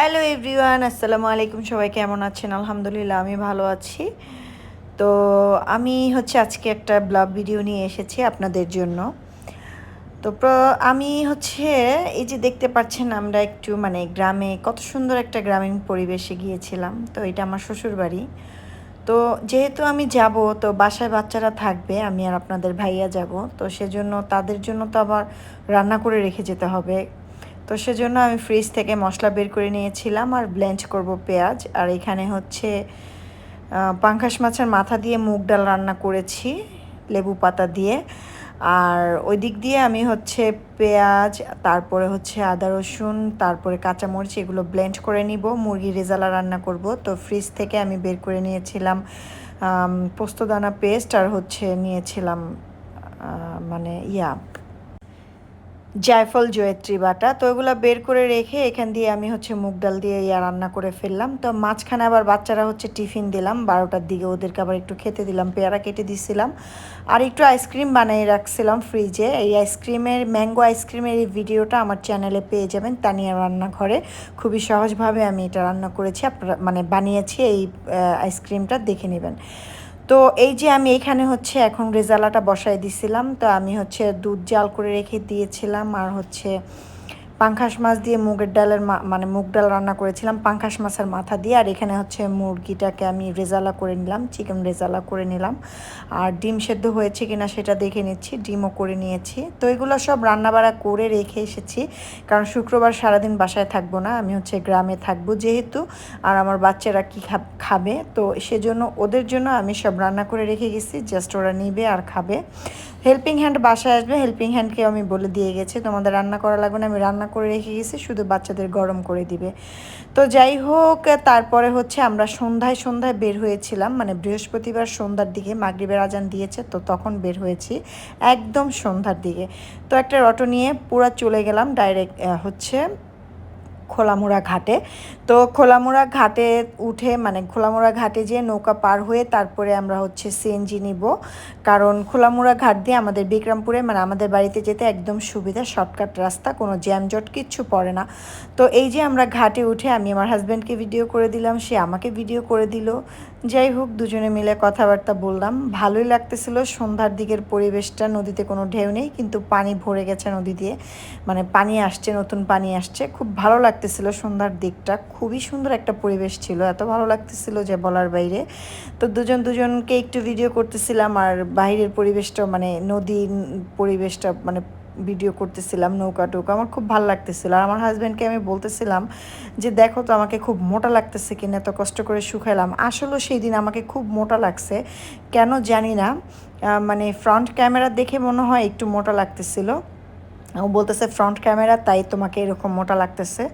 Hello everyone, আসসালামু আলাইকুম। সবাই কেমন আছেন? আলহামদুলিল্লাহ, আমি ভালো আছি। তো আমি হচ্ছে আজকে একটা ব্লগ ভিডিও নিয়ে এসেছি আপনাদের জন্য। তো আমি হচ্ছে এই যে দেখতে পাচ্ছেন আমরা একটু মানে গ্রামে কত সুন্দর একটা গ্রামীণ পরিবেশে গিয়েছিলাম। তো এটা আমার শ্বশুর বাড়ি তো যেহেতু আমি যাব, তো বাসায় বাচ্চারা থাকবে, আমি আর আপনাদের ভাইয়া যাব। তো সেজন্য তাদের জন্য তো আবার রান্না করে রেখে যেতে হবে। তো সেজন্য আমি ফ্রিজ থেকে মশলা বের করে নিয়েছিলাম আর ব্লেন্ড করব পেঁয়াজ। আর এখানে হচ্ছে পাঙ্খাস মাছের মাথা দিয়ে মুগ ডাল রান্না করেছি, লেবু পাতা দিয়ে। আর ওই দিক দিয়ে আমি হচ্ছে পেঁয়াজ, তারপরে হচ্ছে আদা রসুন, তারপরে কাঁচামরিচ, এগুলো ব্লেন্ড করে নিব। মুরগি রেজালা রান্না করব। তো ফ্রিজ থেকে আমি বের করে নিয়েছিলাম পোস্তদানা পেস্ট আর হচ্ছে নিয়েছিলাম মানে ইয়া। জায়ফল, জয়ত্রী বাটা। তো ওগুলো বের করে রেখে এখান দিয়ে আমি হচ্ছে মুগ ডাল দিয়ে ইয়া রান্না করে ফেললাম। তো মাঝখানে আবার বাচ্চারা হচ্ছে টিফিন দিলাম, বারোটার দিকে ওদেরকে আবার একটু খেতে দিলাম, পেয়ারা কেটে দিছিলাম। আর একটু আইসক্রিম বানিয়ে রাখছিলাম ফ্রিজে। এই আইসক্রিমের, ম্যাঙ্গো আইসক্রিমের এই ভিডিওটা আমার চ্যানেলে পেয়ে যাবেন তানিয়া রান্নাঘরে। খুবই সহজভাবে আমি এটা রান্না করেছি। আপনারা মানে বানিয়েছি এই আইসক্রিমটা, দেখে নেবেন। তো এই যে আমি এখানে হচ্ছে এখন রেজালাটা বসায় দিছিলাম, তো আমি হচ্ছে দুধ জাল করে রেখে দিয়েছিলাম, আর হচ্ছে পাঙ্খাস মাছ দিয়ে মুগের ডালের মানে মুগ ডাল রান্না করেছিলাম, পাঙ্খাস মাছের মাথা দিয়ে, আর এখানে হচ্ছে মুরগিটাকে আমি রেজালা করে নিলাম, চিকেন রেজালা করে নিলাম। আর ডিম সেদ্ধ হয়েছে কিনা সেটা দেখে নিচ্ছি, ডিমও করে নিয়েছি। তো এগুলো সব রান্নাবাড়া করে রেখে এসেছি, কারণ শুক্রবার সারাদিন বাসায় থাকব না, আমি হচ্ছে গ্রামে থাকব যেহেতু, আর আমার বাচ্চারা কি খাবে। তো সেজন্য ওদের জন্য আমি সব রান্না করে রেখে গেছি, জাস্ট ওরা নিবে আর খাবে। হেল্পিং হ্যান্ড বাসায় আসবে। হেল্পিং হ্যান্ডকে আমি বলে দিয়ে গেছি। তোমাদের রান্না করা লাগবে না, আমি রান্না করে রেখে গেছি, শুধু বাচ্চাদের গরম করে দিবে। তো যাই হোক, তারপরে হচ্ছে আমরা সন্ধ্যায় সন্ধ্যায় বের হয়েছিলাম। মানে বৃহস্পতিবার সন্ধ্যার দিকে, মাগরিবের আজান দিয়েছে, তো তখন বের হয়েছি একদম সন্ধ্যার দিকে। তো একটা অটো নিয়ে পুরা চলে গেলাম ডাইরেক্ট হচ্ছে খোলামুড়া ঘাটে। তো খোলামোড়া ঘাটে উঠে মানে খোলামোড়া ঘাটে যেয়ে নৌকা পার হয়ে তারপরে আমরা হচ্ছে সিএনজি নিব। কারণ খোলামোড়া ঘাট দিয়ে আমাদের বিক্রমপুরে মানে আমাদের বাড়িতে যেতে একদম সুবিধা, শর্টকাট রাস্তা, কোনো জ্যামজট কিচ্ছু পড়ে না। তো এই যে আমরা ঘাটে উঠে আমি আমার হাজব্যান্ডকে ভিডিও করে দিলাম, সে আমাকে ভিডিও করে দিল। যাই হোক, দুজনে মিলে কথাবার্তা বললাম। ভালোই লাগতেছিল, সন্ধ্যার দিকের পরিবেশটা, নদীতে কোনো ঢেউ নেই, কিন্তু পানি ভরে গেছে নদী দিয়ে। মানে পানি আসছে, নতুন পানি আসছে। খুব ভালো লাগতেছিল সন্ধ্যার দিকটা। খুবই সুন্দর একটা পরিবেশ ছিল, এত ভালো লাগতেছিল যে বলার বাইরে। তো দুজন দুজনকে একটু ভিডিও করতেছিলাম, আর বাইরের পরিবেশটা মানে নদীর পরিবেশটা মানে ভিডিও করতেছিলাম, নৌকা টৌকা, আমার খুব ভালো লাগতেছিল। আর আমার হাজব্যান্ডকে আমি বলতেছিলাম যে, দেখো তো আমাকে খুব মোটা লাগতেছে কিনা, এত কষ্ট করে শুকাইলাম। আসলেও সেই দিন আমাকে খুব মোটা লাগছে। কেন জানি না মানে ফ্রন্ট ক্যামেরা দেখে মনে হয় একটু মোটা লাগতেছিল। ও বলতেছে ফ্রন্ট ক্যামেরা তাই তোমাকে এরকম মোটা লাগতেছে।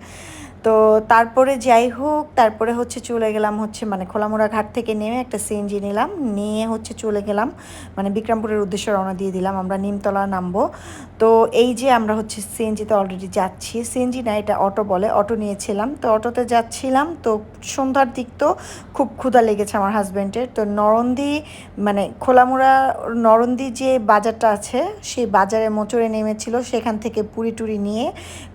তো তারপরে যাই হোক, তারপরে হচ্ছে চলে গেলাম হচ্ছে মানে খোলামোড়া ঘাট থেকে নেমে একটা সিএনজি নিলাম। নিয়ে হচ্ছে চলে গেলাম মানে বিক্রমপুরের উদ্দেশ্যে রওনা দিয়ে দিলাম, আমরা নিমতলা নামবো। তো এই যে আমরা হচ্ছে সিএনজিতে অলরেডি যাচ্ছি। সিএনজি না, এটা অটো বলে, অটো নিয়েছিলাম। তো অটোতে যাচ্ছিলাম, তো সন্ধ্যার দিক তো খুব ক্ষুধা লেগেছে আমার হাজব্যান্ডের তো নরন্দি মানে খোলামোড়া, নরন্দি যে বাজারটা আছে, সেই বাজারে মোচড়ে নেমেছিল, সেখান থেকে পুরি টুরি নিয়ে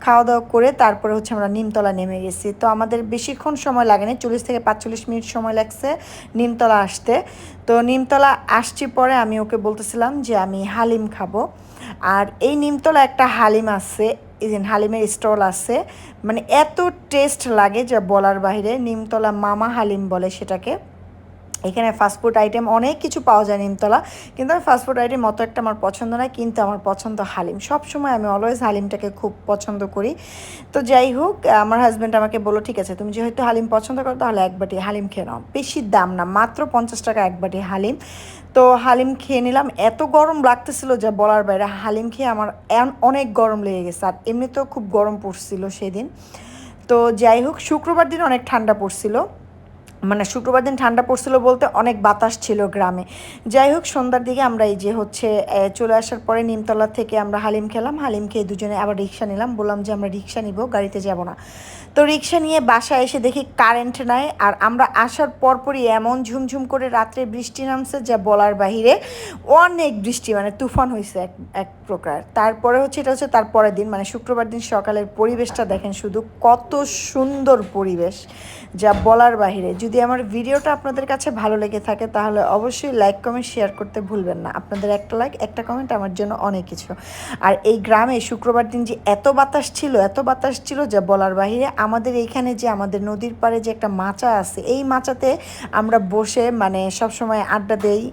খাওয়া দাওয়া করে তারপরে হচ্ছে আমরা নিমতলা নেমে গেছি। তো আমাদের বেশিক্ষণ সময় লাগেনি চল্লিশ থেকে পাঁচচল্লিশ মিনিট সময় লাগছে নিমতলা আসতে। তো নিমতলা আসছি পরে আমি ওকে বলতেছিলাম যে আমি হালিম খাব। আর এই নিমতলা একটা হালিম আছে দিন হালিমের স্টল আছে মানে এত টেস্ট লাগে যা বলার বাইরে, নিমতলা মামা হালিম বলে সেটাকে। এখানে ফাস্টফুড আইটেম অনেক কিছু পাওয়া যায় নিমতলা, কিন্তু আমি ফাস্টফুড আইটেম অত একটা আমার পছন্দ নয়, কিন্তু আমার পছন্দ হালিম। সব সময় আমি অলওয়েজ হালিমটাকে খুব পছন্দ করি। তো যাই হোক, আমার হাজব্যান্ড আমাকে বলো ঠিক আছে, তুমি যেহেতু হালিম পছন্দ করো, তাহলে এক বাটি হালিম খেয়ে নাও। বেশি দাম না, মাত্র পঞ্চাশ টাকা এক বাটি হালিম। তো হালিম খেয়ে নিলাম, এত গরম লাগতেছিল যা বলার বাইরে, হালিম খেয়ে আমার অনেক গরম লেগে গেছে, আর এমনিতেও খুব গরম পড়ছিল সেদিন। তো যাই হোক, শুক্রবার দিন অনেক ঠান্ডা পড়ছিল। মানে শুক্রবার দিন ঠান্ডা পড়ছিল বলতে অনেক বাতাস ছিল গ্রামে। যাই হোক, সন্ধ্যার দিকে আমরা এই যে হচ্ছে চলে আসার পরে নিমতলা থেকে আমরা হালিম খেলাম। হালিম খেয়ে দুজনে আবার রিক্সা নিলাম। বললাম যে, আমরা রিক্সা নিব, গাড়িতে যাব না। তো রিক্সা নিয়ে বাসায় এসে দেখি কারেন্ট নাই। আর আমরা আসার পরপরই এমন ঝুমঝুম করে রাত্রে বৃষ্টি নামছে যা বলার বাহিরে অনেক বৃষ্টি মানে তুফান হয়েছে এক এক প্রকার। তারপরে হচ্ছে, এটা হচ্ছে তার পরের দিন মানে শুক্রবার দিন সকালের পরিবেশটা দেখেন শুধু কত সুন্দর পরিবেশ যা বলার বাহিরে। যদি আমার ভিডিওটা আপনাদের কাছে ভালো লেগে থাকে, তাহলে অবশ্যই লাইক কমেন্ট শেয়ার করতে ভুলবেন না। আপনাদের একটা লাইক একটা কমেন্ট আমার জন্য অনেক কিছু। আর এই গ্রামে শুক্রবার দিন যে এত বাতাস ছিল, এত বাতাস ছিল যা বলার বাহিরে আমাদের এইখানে যে আমাদের নদীর পাড়ে যে একটা মাচা আছে, এই মাচাতে আমরা বসে মানে সব সময় আড্ডা দেই,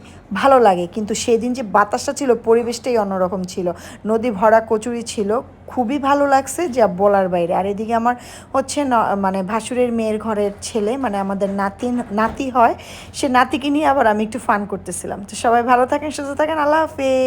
ভালো লাগে। কিন্তু সেদিন যে বাতাসটা ছিল, পরিবেশটাই অন্যরকম ছিল। নদী ভরা কচুরি ছিল খুবই ভালো লাগছে যা বলার বাইরে। আর এদিকে আমার হচ্ছে মানে ভাসুরের মেয়ের ঘরের ছেলে মানে আমাদের নাতি নাতি হয়, সে নাতিকে নিয়ে আবার আমি একটু ফান করতেছিলাম। তো সবাই ভালো থাকেন, সুস্থ থাকেন, আল্লাহ হাফেজ।